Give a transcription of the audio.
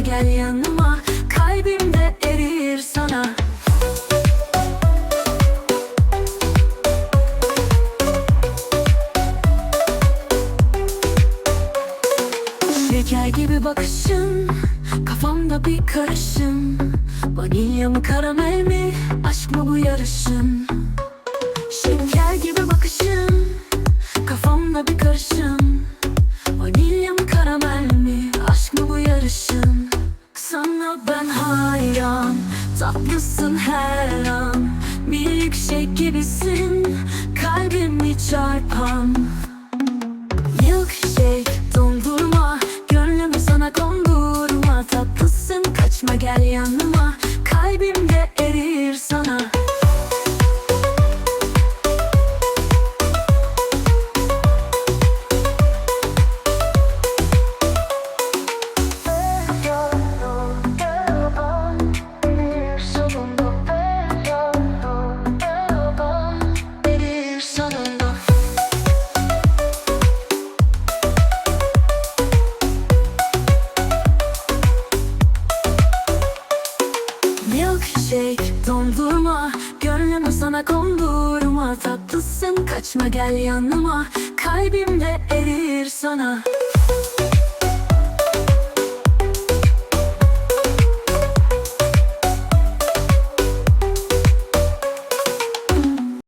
gel yanıma. Kalbimde erir sana. Şeker gibi bakışın Kafamda bir karışım. Vanilya mı karamel mi? Aşk mı bu yarışın ben hayran. Tatlısın her an. Milkshake gibisin Milkshake dondurma. Gönlümü sana kondurma. Tatlısın kaçma gel yanıma. Kalbimde erir sana